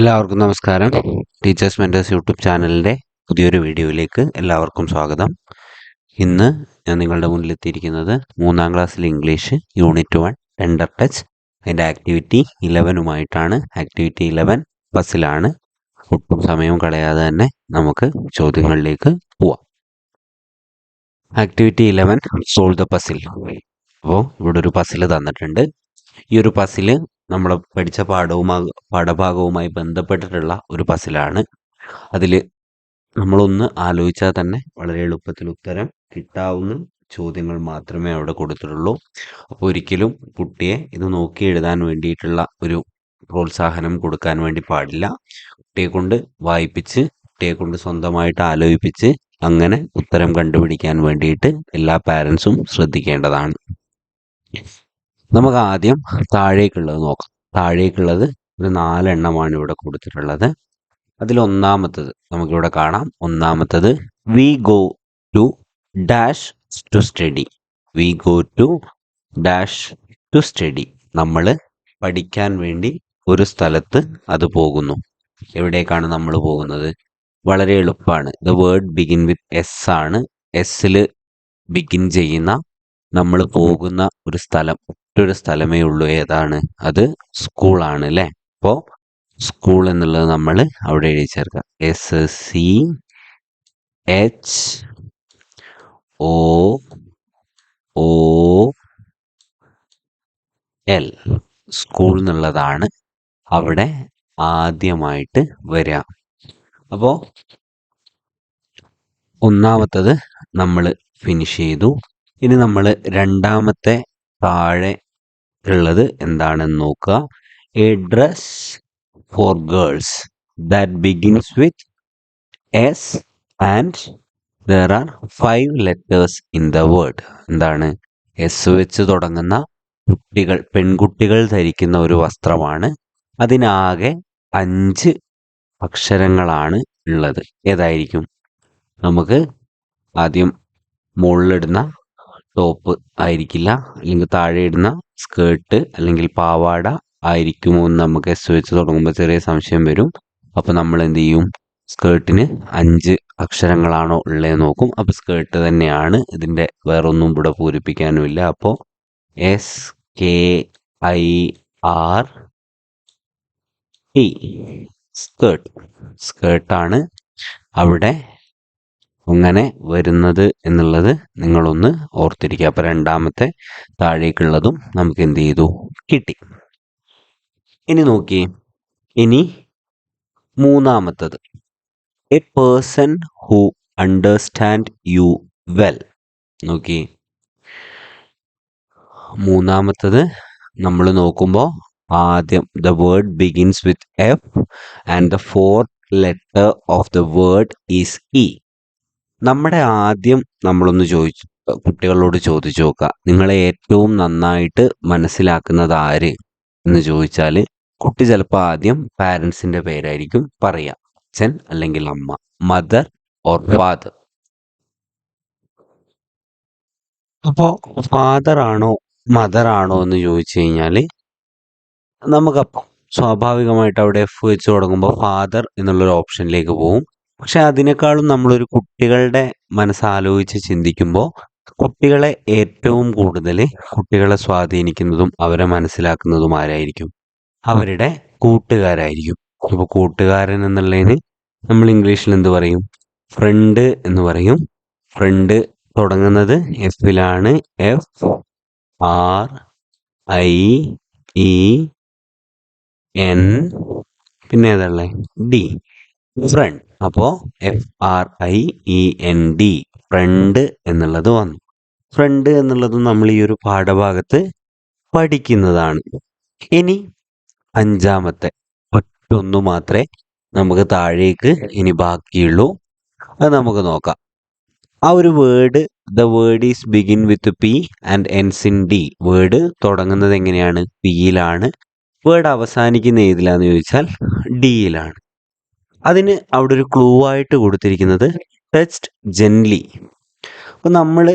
എല്ലാവർക്കും നമസ്കാരം. Teachers mentors YouTube ചാനലിന്റെ പുതിയൊരു വീഡിയോയിലേക്ക് എല്ലാവർക്കും സ്വാഗതം. ഇന്ന് ഞാൻ നിങ്ങളുടെ മുന്നിലെത്തിയിരിക്കുന്നത് മൂന്നാം ക്ലാസ്സിലെ English unit one tender touch അതിന്റെ ആക്ടിവിറ്റി ഇലവനുമായിട്ടാണ് ആക്ടിവിറ്റി ഇലവൻ ബസ്സിലാണ് ഒട്ടും സമയവും കളയാതെ തന്നെ നമുക്ക് ചോദ്യങ്ങളിലേക്ക് പോവാം. Activity eleven solve the puzzle അപ്പോൾ ഇവിടെ ഒരു പസിൽ തന്നിട്ടുണ്ട്. ഈ ഒരു പസിൽ നമ്മൾ പഠിച്ച പാഠവുമായി പാഠഭാഗവുമായി ബന്ധപ്പെട്ടിട്ടുള്ള ഒരു പസിലാണ്. അതിൽ നമ്മളൊന്ന് ആലോചിച്ചാൽ തന്നെ വളരെ എളുപ്പത്തിൽ ഉത്തരം കിട്ടാവുന്ന ചോദ്യങ്ങൾ മാത്രമേ അവിടെ കൊടുത്തിട്ടുള്ളൂ. അപ്പോൾ ഒരിക്കലും കുട്ടിയെ ഇത് നോക്കി എഴുതാൻ വേണ്ടിയിട്ടുള്ള ഒരു പ്രോത്സാഹനം കൊടുക്കാൻ വേണ്ടി പാടില്ല. കുട്ടിയെ കൊണ്ട് വായിപ്പിച്ച് കുട്ടിയെ കൊണ്ട് സ്വന്തമായിട്ട് ആലോചിപ്പിച്ച് അങ്ങനെ ഉത്തരം കണ്ടുപിടിക്കാൻ വേണ്ടിയിട്ട് എല്ലാ പാരൻസും ശ്രദ്ധിക്കേണ്ടതാണ്. നമുക്ക് ആദ്യം താഴേക്കുള്ളത് നോക്കാം. താഴേക്കുള്ളത് ഒരു നാലെണ്ണമാണ് ഇവിടെ കൊടുത്തിട്ടുള്ളത്. അതിൽ ഒന്നാമത്തത് നമുക്കിവിടെ കാണാം. ഒന്നാമത്തത് we go to dash to study we go to dash to study നമ്മൾ പഠിക്കാൻ വേണ്ടി ഒരു സ്ഥലത്ത് അത് പോകുന്നു. എവിടേക്കാണ് നമ്മൾ പോകുന്നത്? വളരെ എളുപ്പമാണ്. The word begin with S ആണ്. എസ്സിൽ ബിഗിൻ ചെയ്യുന്ന നമ്മൾ പോകുന്ന ഒരു സ്ഥലം. ഒറ്റൊരു സ്ഥലമേ ഉള്ളൂ. ഏതാണ്? അത് സ്കൂളാണ് അല്ലേ? അപ്പോൾ സ്കൂൾ എന്നുള്ളത് നമ്മൾ അവിടെ എഴുതി ചേർക്കാം. S C H O O L school എന്നുള്ളതാണ് അവിടെ ആദ്യമായിട്ട് വരിക. അപ്പോൾ ഒന്നാമത്തത് നമ്മൾ ഫിനിഷ് ചെയ്തു. ഇനി നമ്മൾ രണ്ടാമത്തെ താഴെ ഉള്ളത് എന്താണെന്ന് നോക്കുക. A dress for girls that begins with S and there are five letters in the word എന്താണ്? എസ് വെച്ച് തുടങ്ങുന്ന കുട്ടികൾ പെൺകുട്ടികൾ ധരിക്കുന്ന ഒരു വസ്ത്രമാണ്. അതിനാകെ അഞ്ച് അക്ഷരങ്ങളാണ് ഉള്ളത്. ഏതായിരിക്കും? നമുക്ക് ആദ്യം മുകളിലിടുന്ന ടോപ്പ് ആയിരിക്കില്ല. അല്ലെങ്കിൽ താഴെ ഇടുന്ന സ്കേർട്ട് അല്ലെങ്കിൽ പാവാട ആയിരിക്കുമോ എന്ന് നമുക്ക് എസ് വെച്ച് തുടങ്ങുമ്പോൾ ചെറിയ സംശയം വരും. അപ്പോൾ നമ്മൾ എന്ത് ചെയ്യും? സ്കേർട്ടിന് അഞ്ച് അക്ഷരങ്ങളാണോ ഉള്ളത് നോക്കും. അപ്പോൾ സ്കേർട്ട് തന്നെയാണ്. ഇതിന്റെ വേറൊന്നും ഇവിടെ പൂരിപ്പിക്കാനുമില്ല അപ്പോൾ S K I R T skirt. സ്കേർട്ടാണ് അവിടെ അങ്ങനെ വരുന്നത് എന്നുള്ളത് നിങ്ങളൊന്ന് ഓർത്തിരിക്കുക. അപ്പോൾ രണ്ടാമത്തെ താഴേക്കുള്ളതും നമുക്ക് എന്ത് ചെയ്തു? കിട്ടി. ഇനി നോക്കി. ഇനി മൂന്നാമത്തത്. A person who understand you well നോക്കി. മൂന്നാമത്തത് നമ്മൾ നോക്കുമ്പോൾ ആദ്യം the word begins with F and the fourth letter of the word is E നമ്മുടെ ആദ്യം നമ്മളൊന്ന് ചോദിച്ചു കുട്ടികളോട് ചോദിച്ചു നോക്കുക. നിങ്ങളെ ഏറ്റവും നന്നായിട്ട് മനസ്സിലാക്കുന്നത് ആര് എന്ന് ചോദിച്ചാൽ കുട്ടി ചിലപ്പോൾ ആദ്യം പാരൻസിന്റെ പേരായിരിക്കും പറയുക അച്ഛൻ അല്ലെങ്കിൽ അമ്മ. മദർ ഓർ ഫാദർ അപ്പോൾ ഫാദർ ആണോ മദർ ആണോ എന്ന് ചോദിച്ചു കഴിഞ്ഞാൽ നമുക്കപ്പം സ്വാഭാവികമായിട്ട് അവിടെ എഫ് വെച്ച് തുടങ്ങുമ്പോൾ ഫാദർ എന്നുള്ളൊരു ഓപ്ഷനിലേക്ക് പോകും പക്ഷെ അതിനേക്കാളും നമ്മളൊരു കുട്ടികളുടെ മനസ്സാലോചിച്ച് ചിന്തിക്കുമ്പോൾ കുട്ടികളെ ഏറ്റവും കൂടുതൽ കുട്ടികളെ സ്വാധീനിക്കുന്നതും അവരെ മനസ്സിലാക്കുന്നതും ആരായിരിക്കും? അവരുടെ കൂട്ടുകാരായിരിക്കും. അപ്പോൾ കൂട്ടുകാരൻ എന്നുള്ളതിന് നമ്മൾ ഇംഗ്ലീഷിൽ എന്ത് പറയും? ഫ്രണ്ട് എന്ന് പറയും. ഫ്രണ്ട് തുടങ്ങുന്നത് എഫിലാണ്. F R I E N പിന്നെ ഏതല്ലേ ഡി. ഫ്രണ്ട്. അപ്പോൾ F R I E N D friend എന്നുള്ളത് വന്നു. ഫ്രണ്ട് എന്നുള്ളത് നമ്മൾ ഈ ഒരു പാഠഭാഗത്ത് പഠിക്കുന്നതാണ്. ഇനി അഞ്ചാമത്തെ ഒറ്റൊന്നു മാത്രമേ നമുക്ക് താഴേക്ക് ഇനി ബാക്കിയുള്ളൂ. അത് നമുക്ക് നോക്കാം. ആ ഒരു word the word is begin with P and ends in D word തുടങ്ങുന്നത് എങ്ങനെയാണ്? പിയിലാണ് വേർഡ് അവസാനിക്കുന്ന ഏതിലാന്ന് ചോദിച്ചാൽ ഡിയിലാണ് അതിന് അവിടെ ഒരു ക്ലൂ ആയിട്ട് കൊടുത്തിരിക്കുന്നത് ടച്ച്ഡ് ജെൻലി അപ്പോൾ നമ്മൾ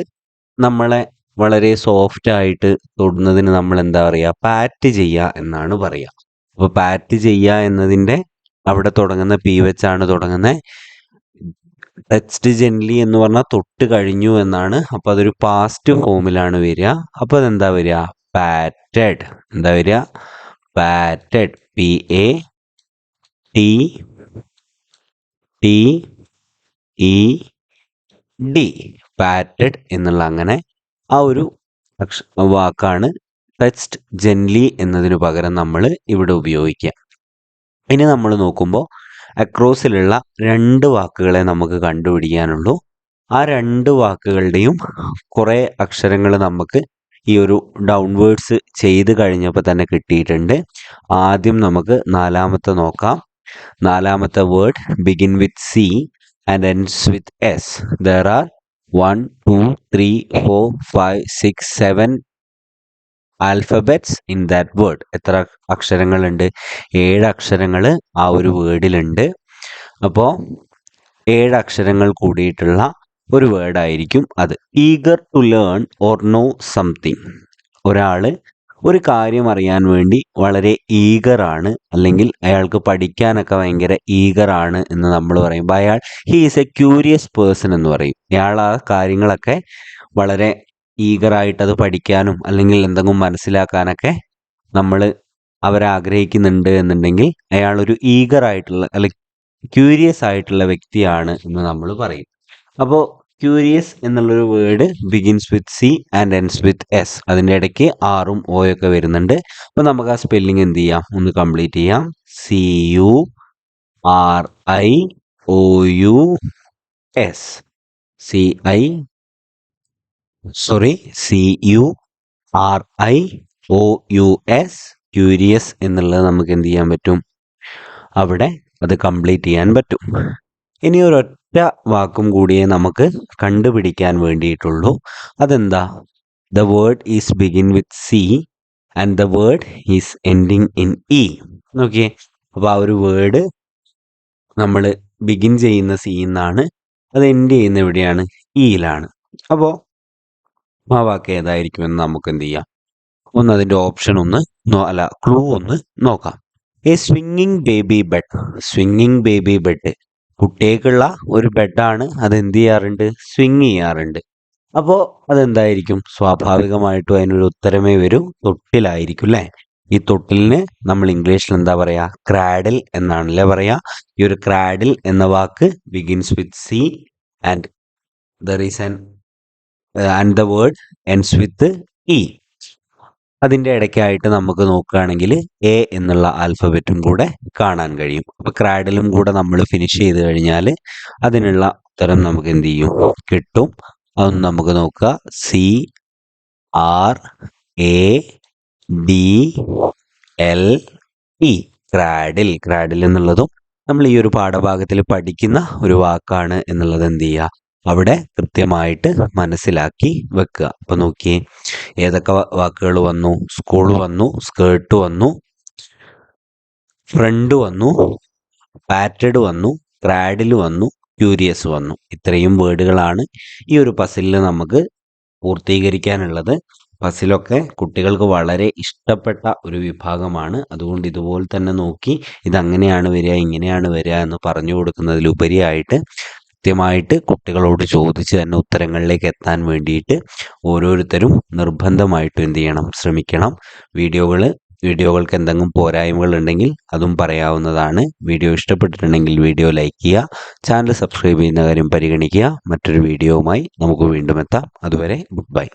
നമ്മളെ വളരെ സോഫ്റ്റ് ആയിട്ട് തൊടുന്നതിന് നമ്മൾ എന്താ പറയുക പാറ്റ് ചെയ്യുക എന്നാണ് പറയുക അപ്പോൾ പാറ്റ് ചെയ്യുക എന്നതിന്റെ അവിടെ തുടങ്ങുന്ന പി വെച്ചാണ് തുടങ്ങുന്നത് ടച്ച്ഡ് ജെൻലി എന്ന് പറഞ്ഞാൽ തൊട്ട് കഴിഞ്ഞു എന്നാണ്. അപ്പോൾ അതൊരു പാസ്റ്റ് ഫോമിലാണ് വരിക. അപ്പോൾ അതെന്താ വരിക? പാറ്റഡ് എന്താ വരിക? Patted P A T T E D patted എന്നുള്ള അങ്ങനെ ആ ഒരു വാക്കാണ് ടച്ച്ഡ് ജെൻലി എന്നതിന് പകരം നമ്മൾ ഇവിടെ ഉപയോഗിക്കുക. ഇനി നമ്മൾ നോക്കുമ്പോൾ അക്രോസിലുള്ള രണ്ട് വാക്കുകളെ നമുക്ക് കണ്ടുപിടിക്കാനുള്ളൂ. ആ രണ്ട് വാക്കുകളുടെയും കുറേ അക്ഷരങ്ങൾ നമുക്ക് ഈ ഒരു ഡൗൺവേർഡ്സ് ചെയ്ത് കഴിഞ്ഞപ്പോൾ തന്നെ കിട്ടിയിട്ടുണ്ട്. ആദ്യം നമുക്ക് നാലാമത്തെ നോക്കാം. നാലാമത്തെ word begin with C and ends with S there are one two three four five six seven alphabets in that word എത്ര അക്ഷരങ്ങളുണ്ട്? ഏഴ് അക്ഷരങ്ങൾ ആ ഒരു വേർഡിലുണ്ട് അപ്പോൾ ഏഴ് അക്ഷരങ്ങൾ കൂടിയിട്ടുള്ള ഒരു വേർഡായിരിക്കും അത്. Eager to learn or know something ഒരാൾ ഒരു കാര്യം അറിയാൻ വേണ്ടി വളരെ ഈഗറാണ്. അല്ലെങ്കിൽ അയാൾക്ക് പഠിക്കാനൊക്കെ ഭയങ്കര ഈഗറാണ് എന്ന് നമ്മൾ പറയുമ്പോൾ അയാൾ he is a curious person എന്ന് പറയും. അയാൾ ആ കാര്യങ്ങളൊക്കെ വളരെ ഈഗറായിട്ട് അത് പഠിക്കാനും അല്ലെങ്കിൽ എന്തെങ്കിലും മനസ്സിലാക്കാനൊക്കെ നമ്മൾ അവരാഗ്രഹിക്കുന്നുണ്ട് എന്നുണ്ടെങ്കിൽ അയാൾ ഒരു ഈഗറായിട്ടുള്ള അല്ലെങ്കിൽ ക്യൂരിയസ് ആയിട്ടുള്ള വ്യക്തിയാണ് എന്ന് നമ്മൾ പറയും. അപ്പോൾ ക്യൂരിയസ് എന്നുള്ളൊരു word begins with C and ends with S അതിന്റെ ഇടയ്ക്ക് ആറും ഓ ഒക്കെ വരുന്നുണ്ട്. അപ്പോൾ നമുക്ക് ആ സ്പെല്ലിംഗ് എന്ത് ചെയ്യാം? ഒന്ന് കംപ്ലീറ്റ് ചെയ്യാം. C U R I O U S C I sorry C U R I O U S curious എന്നുള്ളത് നമുക്ക് എന്ത് ചെയ്യാൻ പറ്റും? അവിടെ അത് കംപ്ലീറ്റ് ചെയ്യാൻ പറ്റും. ഇനി ഒരൊറ്റ വാക്കും കൂടിയേ നമുക്ക് കണ്ടുപിടിക്കാൻ വേണ്ടിയിട്ടുള്ളൂ. അതെന്താ? The word is begin with C and the word is ending in E നോക്കിയേ. അപ്പോൾ ആ ഒരു വേർഡ് നമ്മൾ ബിഗിൻ ചെയ്യുന്ന സി എന്നാണ് അത് എൻഡ് ചെയ്യുന്ന എവിടെയാണ്? ഇയിലാണ് അപ്പോൾ ആ വാക്ക് ഏതായിരിക്കുമെന്ന് നമുക്ക് എന്ത് ചെയ്യാം? ഒന്ന് അതിന്റെ ഓപ്ഷൻ ഒന്ന് അല്ല ക്ലൂ ഒന്ന് നോക്കാം. A swinging baby bed swinging baby bed കുട്ടികൾക്കുള്ള ഒരു ബെഡാണ് അത് എന്ത് ചെയ്യാറുണ്ട്? സ്വിങ് ചെയ്യാറുണ്ട്. അപ്പോൾ അതെന്തായിരിക്കും? സ്വാഭാവികമായിട്ടും അതിനൊരു ഉത്തരമേ വരൂ. തൊട്ടിലായിരിക്കും അല്ലേ? ഈ തൊട്ടിലിന് നമ്മൾ ഇംഗ്ലീഷിൽ എന്താ പറയുക ക്രാഡിൽ എന്നാണല്ലേ പറയാ? ഈ ഒരു ക്രാഡിൽ എന്ന വാക്ക് begins with C and there is an and the word ends with E അതിന്റെ ഇടയ്ക്കായിട്ട് നമുക്ക് നോക്കുകയാണെങ്കിൽ എ എന്നുള്ള ആൽഫബറ്റും കൂടെ കാണാൻ കഴിയും. അപ്പോൾ ക്രാഡിലും കൂടെ നമ്മൾ ഫിനിഷ് ചെയ്ത് കഴിഞ്ഞാൽ അതിനുള്ള ഉത്തരം നമുക്ക് എന്ത് ചെയ്യും? കിട്ടും. അതൊന്ന് നമുക്ക് നോക്കുക. C R A D L E cradle cradle എന്നുള്ളതും നമ്മൾ ഈ ഒരു പാഠഭാഗത്തിൽ പഠിക്കുന്ന ഒരു വാക്കാണ് എന്നുള്ളത് എന്ത് ചെയ്യുക? അവിടെ കൃത്യമായിട്ട് മനസ്സിലാക്കി വെക്കുക. അപ്പൊ നോക്കിയേ ഏതൊക്കെ വാക്കുകൾ വന്നു? സ്കൂൾ വന്നു സ്കേർട്ട് വന്നു ഫ്രണ്ട് വന്നു പാറ്റഡ് വന്നു ക്രാഡിൽ വന്നു ക്യൂരിയസ് വന്നു. ഇത്രയും വേർഡുകളാണ് ഈ ഒരു പസിലിൽ നമുക്ക് പൂർത്തീകരിക്കാനുള്ളത്. പസിലൊക്കെ കുട്ടികൾക്ക് വളരെ ഇഷ്ടപ്പെട്ട ഒരു വിഭാഗമാണ്. അതുകൊണ്ട് ഇതുപോലെ തന്നെ നോക്കി ഇതങ്ങനെയാണ് വരിക ഇങ്ങനെയാണ് വരിക എന്ന് പറഞ്ഞു കൊടുക്കുന്നതിലുപരിയായിട്ട് കൃത്യമായിട്ട് കുട്ടികളോട് ചോദിച്ച് തന്നെ ഉത്തരങ്ങളിലേക്ക് എത്താൻ വേണ്ടിയിട്ട് ഓരോരുത്തരും നിർബന്ധമായിട്ടും എന്ത് ചെയ്യണം ശ്രമിക്കണം. വീഡിയോകൾ വീഡിയോകൾക്ക് എന്തെങ്കിലും പോരായ്മകൾ ഉണ്ടെങ്കിൽ അതും പറയാവുന്നതാണ്. വീഡിയോ ഇഷ്ടപ്പെട്ടിട്ടുണ്ടെങ്കിൽ വീഡിയോ ലൈക്ക് ചെയ്യുക ചാനൽ സബ്സ്ക്രൈബ് ചെയ്യുന്ന കാര്യം പരിഗണിക്കുക. മറ്റൊരു വീഡിയോവുമായി നമുക്ക് വീണ്ടും എത്താം. അതുവരെ ഗുഡ് ബൈ.